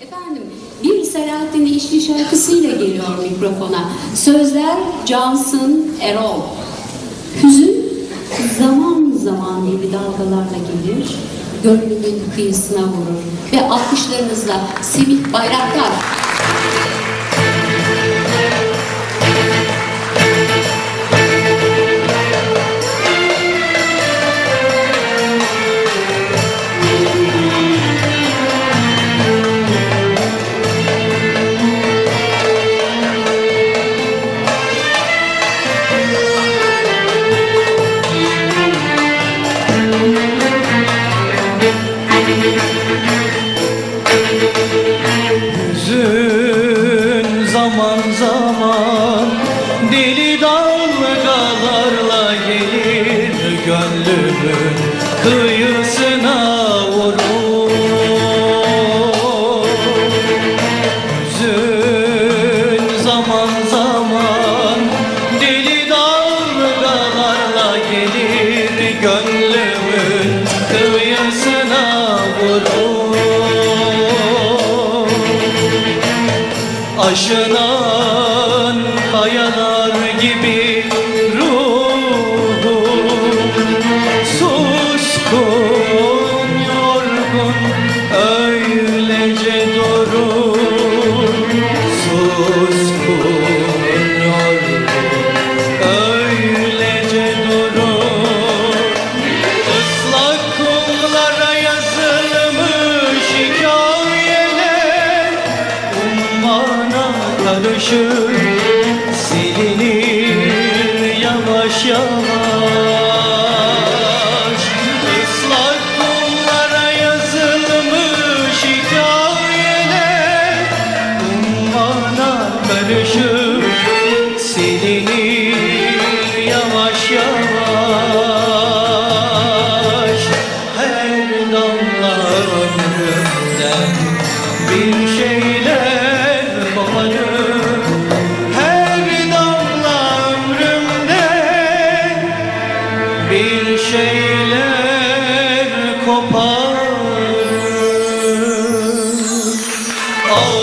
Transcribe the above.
Efendim, bir Selahattin İşçi şarkısıyla geliyor mikrofona. Sözler Cansın Erol. Hüzün zaman zaman gibi dalgalarla gelir, gönlümün kıyısına vurur. Ve alkışlarınızla Semih Bayraktar. gönlümün kıyısına vurur. Hüzün zaman zaman deli dalgalarla gelir gönlümün kıyısına vurur. Aşınan kayalar tanışır Oh.